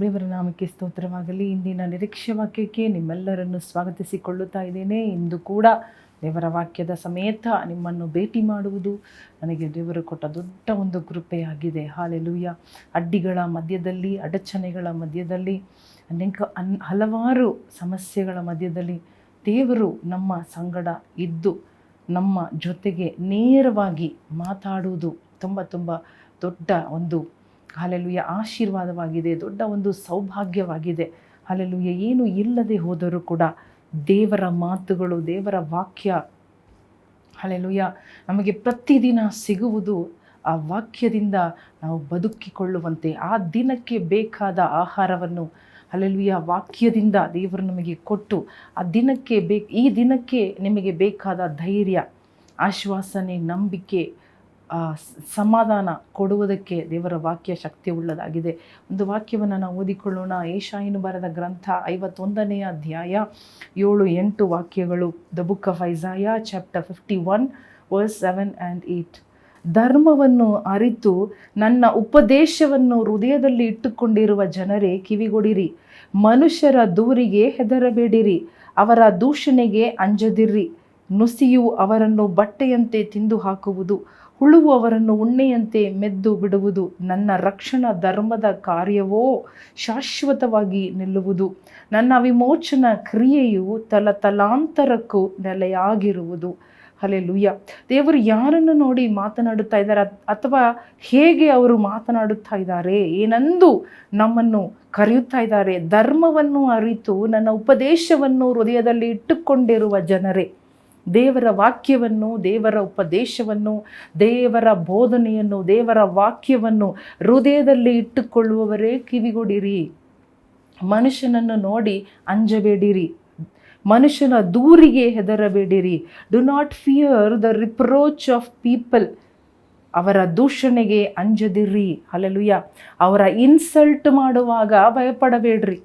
ದೇವರ ನಾಮಕ್ಕೆ ಸ್ತೋತ್ರವಾಗಲಿ. ಇಂದಿನ ನಿರೀಕ್ಷೆ ವಾಕ್ಯಕ್ಕೆ ನಿಮ್ಮೆಲ್ಲರನ್ನು ಸ್ವಾಗತಿಸಿಕೊಳ್ಳುತ್ತಾ ಇದ್ದೇನೆ. ಇಂದು ಕೂಡ ದೇವರ ವಾಕ್ಯದ ಸಮೇತ ನಿಮ್ಮನ್ನು ಭೇಟಿ ಮಾಡುವುದು ನನಗೆ ದೇವರು ಕೊಟ್ಟ ದೊಡ್ಡ ಒಂದು ಕೃಪೆಯಾಗಿದೆ. ಹಾಲೆಲೂಯ. ಅಡ್ಡಿಗಳ ಮಧ್ಯದಲ್ಲಿ, ಅಡಚಣೆಗಳ ಮಧ್ಯದಲ್ಲಿ, ಅನೇಕ ಅನ್, ಹಲವಾರು ಸಮಸ್ಯೆಗಳ ಮಧ್ಯದಲ್ಲಿ ದೇವರು ನಮ್ಮ ಸಂಗಡ ಇದ್ದು ನಮ್ಮ ಜೊತೆಗೆ ನೇರವಾಗಿ ಮಾತಾಡುವುದು ತುಂಬ ತುಂಬ ದೊಡ್ಡ ಒಂದು ಹಾಲೆಲುಯ ಆಶೀರ್ವಾದವಾಗಿದೆ, ದೊಡ್ಡ ಒಂದು ಸೌಭಾಗ್ಯವಾಗಿದೆ. ಹಾಲೆಲುಯ್ಯ, ಏನು ಇಲ್ಲದೆ ಹೋದರೂ ಕೂಡ ದೇವರ ಮಾತುಗಳು, ದೇವರ ವಾಕ್ಯ ಹಾಲೆಲುಯ ನಮಗೆ ಪ್ರತಿದಿನ ಸಿಗುವುದು ಆ ವಾಕ್ಯದಿಂದ ನಾವು ಬದುಕಿಕೊಳ್ಳುವಂತೆ, ಆ ದಿನಕ್ಕೆ ಬೇಕಾದ ಆಹಾರವನ್ನು ಅಲ್ಲೆಲುಯ ವಾಕ್ಯದಿಂದ ದೇವರು ನಮಗೆ ಕೊಟ್ಟು, ಆ ದಿನಕ್ಕೆ ಬೇಕು, ಈ ದಿನಕ್ಕೆ ನಿಮಗೆ ಬೇಕಾದ ಧೈರ್ಯ, ಆಶ್ವಾಸನೆ, ನಂಬಿಕೆ ಸಮಾಧಾನ ಕೊಡುವುದಕ್ಕೆ ದೇವರ ವಾಕ್ಯ ಶಕ್ತಿ ಉಳ್ಳದಾಗಿದೆ. ಒಂದು ವಾಕ್ಯವನ್ನು ನಾವು ಓದಿಕೊಳ್ಳೋಣ. ಏಷಾಯಿನು ಬರೆದ ಗ್ರಂಥ ಐವತ್ತೊಂದನೆಯ ಅಧ್ಯಾಯ ಏಳು ಎಂಟು ವಾಕ್ಯಗಳು. The book of Isaiah chapter fifty one verse seven and eight ಧರ್ಮವನ್ನು ಅರಿತು ನನ್ನ ಉಪದೇಶವನ್ನು ಹೃದಯದಲ್ಲಿ ಇಟ್ಟುಕೊಂಡಿರುವ ಜನರೇ ಕಿವಿಗೊಡಿರಿ. ಮನುಷ್ಯರ ದೂರಿಗೆ ಹೆದರಬೇಡಿರಿ. ಅವರ ದೂಷಣೆಗೆ ಅಂಜದಿರ್ರಿ. ನುಸಿಯು ಅವರನ್ನು ಬಟ್ಟೆಯಂತೆ ತಿಂದು ಹಾಕುವುದು ಹುಳುವು ಅವರನ್ನು ಉಣ್ಣೆಯಂತೆ ಮೆದ್ದು ಬಿಡುವುದು ನನ್ನ ರಕ್ಷಣಾ ಧರ್ಮದ ಕಾರ್ಯವೋ? ಶಾಶ್ವತವಾಗಿ ನಿಲ್ಲುವುದು ನನ್ನ ವಿಮೋಚನ ಕ್ರಿಯೆಯು ತಲ ತಲಾಂತರಕ್ಕೂ ನೆಲೆಯಾಗಿರುವುದು. ಹಲೆಲುಯ್ಯ ದೇವರು ಯಾರನ್ನು ನೋಡಿ ಮಾತನಾಡುತ್ತಾ ಇದ್ದಾರೆ ಅಥವಾ ಹೇಗೆ ಅವರು ಮಾತನಾಡುತ್ತಾ ಇದ್ದಾರೆ? ಏನಂದು ನಮ್ಮನ್ನು ಕರೆಯುತ್ತಾ ಇದ್ದಾರೆ? ಧರ್ಮವನ್ನು ಅರಿತು ನನ್ನ ಉಪದೇಶವನ್ನು ಹೃದಯದಲ್ಲಿ ಇಟ್ಟುಕೊಂಡಿರುವ ಜನರೇ. ದೇವರ ವಾಕ್ಯವನ್ನು, ದೇವರ ಉಪದೇಶವನ್ನು, ದೇವರ ಬೋಧನೆಯನ್ನು, ದೇವರ ವಾಕ್ಯವನ್ನು ಹೃದಯದಲ್ಲಿ ಇಟ್ಟುಕೊಳ್ಳುವವರೇ ಕಿವಿಗೊಡಿರಿ. ಮನುಷ್ಯನನ್ನು ನೋಡಿ ಅಂಜಬೇಡಿರಿ. ಮನುಷ್ಯನ ದೂರಿಗೆ ಹೆದರಬೇಡಿರಿ. Do not fear the reproach of people ಅವರ ದೂಷಣೆಗೆ ಅಂಜದಿರ್ರಿ ಅಲ್ಲಲುಯ್ಯ ಅವರ ಇನ್ಸಲ್ಟ್ ಮಾಡುವಾಗ ಭಯಪಡಬೇಡ್ರಿ.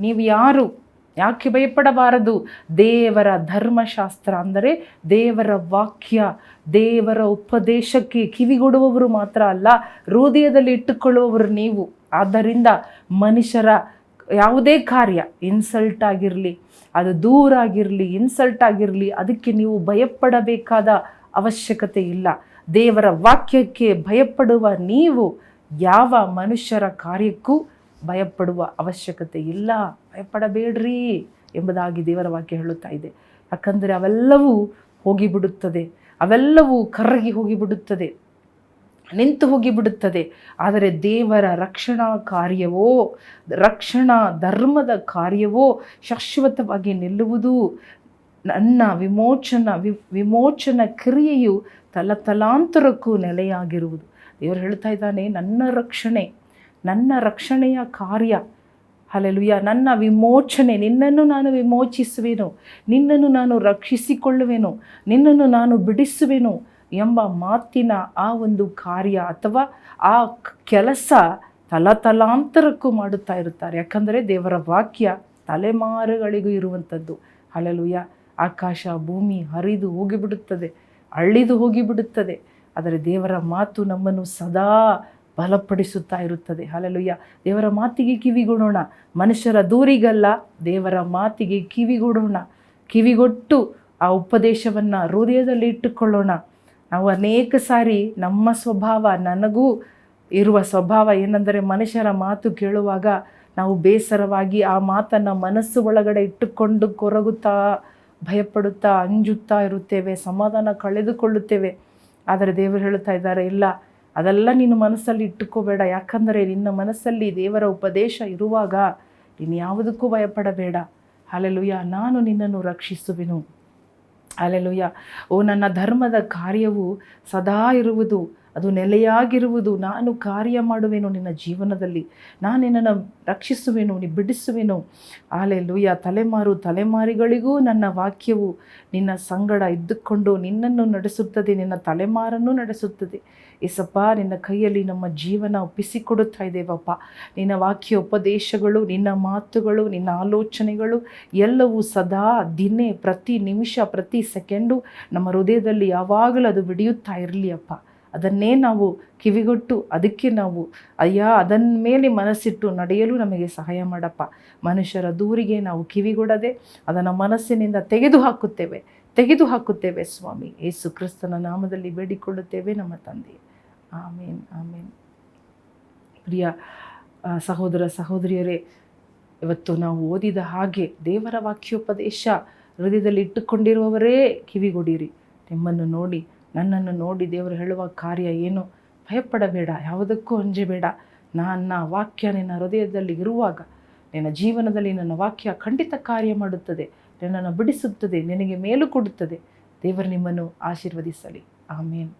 ನೀವು ಯಾರು? ಯಾಕೆ ಭಯಪಡಬಾರದು? ದೇವರ ಧರ್ಮಶಾಸ್ತ್ರ ಅಂದರೆ ದೇವರ ವಾಕ್ಯ, ದೇವರ ಉಪದೇಶಕ್ಕೆ ಕಿವಿಗೊಡುವವರು ಮಾತ್ರ ಅಲ್ಲ, ಹೃದಯದಲ್ಲಿ ಇಟ್ಟುಕೊಳ್ಳುವವರು ನೀವು. ಆದ್ದರಿಂದ ಮನುಷ್ಯರ ಯಾವುದೇ ಕಾರ್ಯ ಇನ್ಸಲ್ಟ್ ಆಗಿರಲಿ, ಅದು ದೂರ ಆಗಿರಲಿ ಇನ್ಸಲ್ಟ್ ಆಗಿರಲಿ, ಅದಕ್ಕೆ ನೀವು ಭಯಪಡಬೇಕಾದ ಅವಶ್ಯಕತೆ ಇಲ್ಲ. ದೇವರ ವಾಕ್ಯಕ್ಕೆ ಭಯಪಡುವ ನೀವು ಯಾವ ಮನುಷ್ಯರ ಕಾರ್ಯಕ್ಕೂ ಭಯಪಡುವ ಅವಶ್ಯಕತೆ ಇಲ್ಲ. ಭಯಪಡಬೇಡ್ರಿ ಎಂಬುದಾಗಿ ದೇವರ ವಾಕ್ಯ ಹೇಳುತ್ತಾ ಇದೆ. ಯಾಕಂದರೆ ಅವೆಲ್ಲವೂ ಹೋಗಿಬಿಡುತ್ತದೆ. ಅವೆಲ್ಲವೂ ಕರಗಿ ಹೋಗಿಬಿಡುತ್ತದೆ. ನಿಂತು ಹೋಗಿಬಿಡುತ್ತದೆ. ಆದರೆ ದೇವರ ರಕ್ಷಣಾ ಕಾರ್ಯವೋ, ರಕ್ಷಣಾ ಧರ್ಮದ ಕಾರ್ಯವೋ ಶಾಶ್ವತವಾಗಿ ನಿಲ್ಲುವುದು ನನ್ನ ವಿಮೋಚನ ವಿಮೋಚನ ಕ್ರಿಯೆಯು ತಲತಲಾಂತರಕ್ಕೂ ನೆಲೆಯಾಗಿರುವುದು. ದೇವರು ಹೇಳ್ತಾ ಇದ್ದಾನೆ, ನನ್ನ ರಕ್ಷಣೆ, ನನ್ನ ರಕ್ಷಣೆಯ ಕಾರ್ಯ. ಹಲೆಲುಯ್ಯ ನನ್ನ ವಿಮೋಚನೆ, ನಿನ್ನನ್ನು ನಾನು ವಿಮೋಚಿಸುವೆನು, ನಿನ್ನನ್ನು ನಾನು ರಕ್ಷಿಸಿಕೊಳ್ಳುವೆನು, ನಿನ್ನನ್ನು ನಾನು ಬಿಡಿಸುವೆನು ಎಂಬ ಮಾತಿನ ಆ ಒಂದು ಕಾರ್ಯ ಅಥವಾ ಆ ಕೆಲಸ ತಲತಲಾಂತರಕ್ಕೂ ಮಾಡುತ್ತಾ ಇರುತ್ತಾರೆ. ಯಾಕಂದರೆ ದೇವರ ವಾಕ್ಯ ತಲೆಮಾರುಗಳಿಗೂ ಇರುವಂಥದ್ದು. ಹಲಲುಯ್ಯ ಆಕಾಶ, ಭೂಮಿ ಹರಿದು ಹೋಗಿಬಿಡುತ್ತದೆ ಅಳ್ಳಿದು ಹೋಗಿಬಿಡುತ್ತದೆ. ಆದರೆ ದೇವರ ಮಾತು ನಮ್ಮನ್ನು ಸದಾ ಬಲಪಡಿಸುತ್ತಾ ಇರುತ್ತದೆ. ಹಾಲೆಲುಯ್ಯ ದೇವರ ಮಾತಿಗೆ ಕಿವಿಗೊಡೋಣ. ಮನುಷ್ಯರ ದೂರಿಗಲ್ಲ, ದೇವರ ಮಾತಿಗೆ ಕಿವಿಗೊಡೋಣ. ಕಿವಿಗೊಟ್ಟು ಆ ಉಪದೇಶವನ್ನು ಹೃದಯದಲ್ಲಿ ಇಟ್ಟುಕೊಳ್ಳೋಣ. ನಾವು ಅನೇಕ ಸಾರಿ ನಮ್ಮ ಸ್ವಭಾವ, ನನಗೂ ಇರುವ ಸ್ವಭಾವ ಏನೆಂದರೆ ಮನುಷ್ಯರ ಮಾತು ಕೇಳುವಾಗ ನಾವು ಬೇಸರವಾಗಿ ಆ ಮಾತನ್ನು ಮನಸ್ಸು ಒಳಗಡೆ ಇಟ್ಟುಕೊಂಡು ಕೊರಗುತ್ತಾ, ಭಯಪಡುತ್ತಾ, ಅಂಜುತ್ತಾ ಇರುತ್ತೇವೆ. ಸಮಾಧಾನ ಕಳೆದುಕೊಳ್ಳುತ್ತೇವೆ. ಆದರೆ ದೇವರು ಹೇಳುತ್ತಾ ಇದ್ದಾರೆ, ಇಲ್ಲ. ಅದೆಲ್ಲ ನೀನು ಮನಸ್ಸಲ್ಲಿ ಇಟ್ಟುಕೋಬೇಡ. ಯಾಕಂದರೆ ನಿನ್ನ ಮನಸ್ಸಲ್ಲಿ ದೇವರ ಉಪದೇಶ ಇರುವಾಗ ನೀನು ಯಾವುದಕ್ಕೂ ಭಯಪಡಬೇಡ. ಅಲೆಲುಯ್ಯ ನಾನು ನಿನ್ನನ್ನು ರಕ್ಷಿಸುವೆನು. ಅಲೆಲುಯ್ಯ ಓ ನನ್ನ ಧರ್ಮದ ಕಾರ್ಯವು ಸದಾ ಇರುವುದು. ಅದು ನೆಲೆಯಾಗಿರುವುದು. ನಾನು ಕಾರ್ಯ ಮಾಡುವೆನು ನಿನ್ನ ಜೀವನದಲ್ಲಿ. ನಾನು ನಿನ್ನನ್ನು ರಕ್ಷಿಸುವೆನು, ನಿ ಬಿಡಿಸುವೆನು. ಆಲೆಲುಯ್ಯ ತಲೆಮಾರು ತಲೆಮಾರಿಗಳಿಗೂ ನನ್ನ ವಾಕ್ಯವು ನಿನ್ನ ಸಂಗಡ ಇದ್ದುಕೊಂಡು ನಿನ್ನನ್ನು ನಡೆಸುತ್ತದೆ, ನಿನ್ನ ತಲೆಮಾರನ್ನು ನಡೆಸುತ್ತದೆ. ಏಸಪ್ಪ, ನಿನ್ನ ಕೈಯಲ್ಲಿ ನಮ್ಮ ಜೀವನ ಒಪ್ಪಿಸಿಕೊಡುತ್ತಾ ಇದ್ದೇವಪ್ಪ ನಿನ್ನ ವಾಕ್ಯ ಉಪದೇಶಗಳು, ನಿನ್ನ ಮಾತುಗಳು, ನಿನ್ನ ಆಲೋಚನೆಗಳು ಎಲ್ಲವೂ ಸದಾ ದಿನೇ, ಪ್ರತಿ ನಿಮಿಷ, ಪ್ರತಿ ಸೆಕೆಂಡು ನಮ್ಮ ಹೃದಯದಲ್ಲಿ ಯಾವಾಗಲೂ ಅದು ಬಿಡಿಯುತ್ತಾ ಇರಲಿ, ಅಪ್ಪ. ಅದನ್ನೇ ನಾವು ಕಿವಿಗೊಟ್ಟು, ಅದಕ್ಕೆ ನಾವು, ಅಯ್ಯ ಅದನ್ನ ಮೇಲೆ ಮನಸ್ಸಿಟ್ಟು ನಡೆಯಲು ನಮಗೆ ಸಹಾಯ ಮಾಡಪ್ಪ. ಮನುಷ್ಯರ ದೂರಿಗೆ ನಾವು ಕಿವಿಗೊಡದೆ ಅದನ್ನು ಮನಸ್ಸಿನಿಂದ ತೆಗೆದು ಹಾಕುತ್ತೇವೆ ತೆಗೆದು ಹಾಕುತ್ತೇವೆ ಸ್ವಾಮಿ. ಯೇಸು ಕ್ರಿಸ್ತನ ನಾಮದಲ್ಲಿ ಬೇಡಿಕೊಳ್ಳುತ್ತೇವೆ ನಮ್ಮ ತಂದೆ ಆಮೇನ್ ಆಮೇನ್. ಪ್ರಿಯ ಸಹೋದರ, ಸಹೋದರಿಯರೇ, ಇವತ್ತು ನಾವು ಓದಿದ ಹಾಗೆ ದೇವರ ವಾಕ್ಯೋಪದೇಶ ಹೃದಯದಲ್ಲಿ ಇಟ್ಟುಕೊಂಡಿರುವವರೇ ಕಿವಿಗೊಡಿರಿ. ನಿಮ್ಮನ್ನು ನೋಡಿ ನನ್ನನ್ನು ನೋಡಿ ದೇವರು ಹೇಳುವ ಕಾರ್ಯ ಏನು? ಭಯಪಡಬೇಡ, ಯಾವುದಕ್ಕೂ ಅಂಜಬೇಡ. ನನ್ನ ವಾಕ್ಯ ನಿನ್ನ ಹೃದಯದಲ್ಲಿ ಇರುವಾಗ, ನಿನ್ನ ಜೀವನದಲ್ಲಿ ನನ್ನ ವಾಕ್ಯ ಖಂಡಿತ ಕಾರ್ಯ ಮಾಡುತ್ತದೆ, ನಿನ್ನನ್ನು ಬಿಡಿಸುತ್ತದೆ, ನಿನಗೆ ಮೇಲು ಕೊಡುತ್ತದೆ. ದೇವರು ನಿಮ್ಮನ್ನು ಆಶೀರ್ವದಿಸಲಿ. ಆಮೇನ್.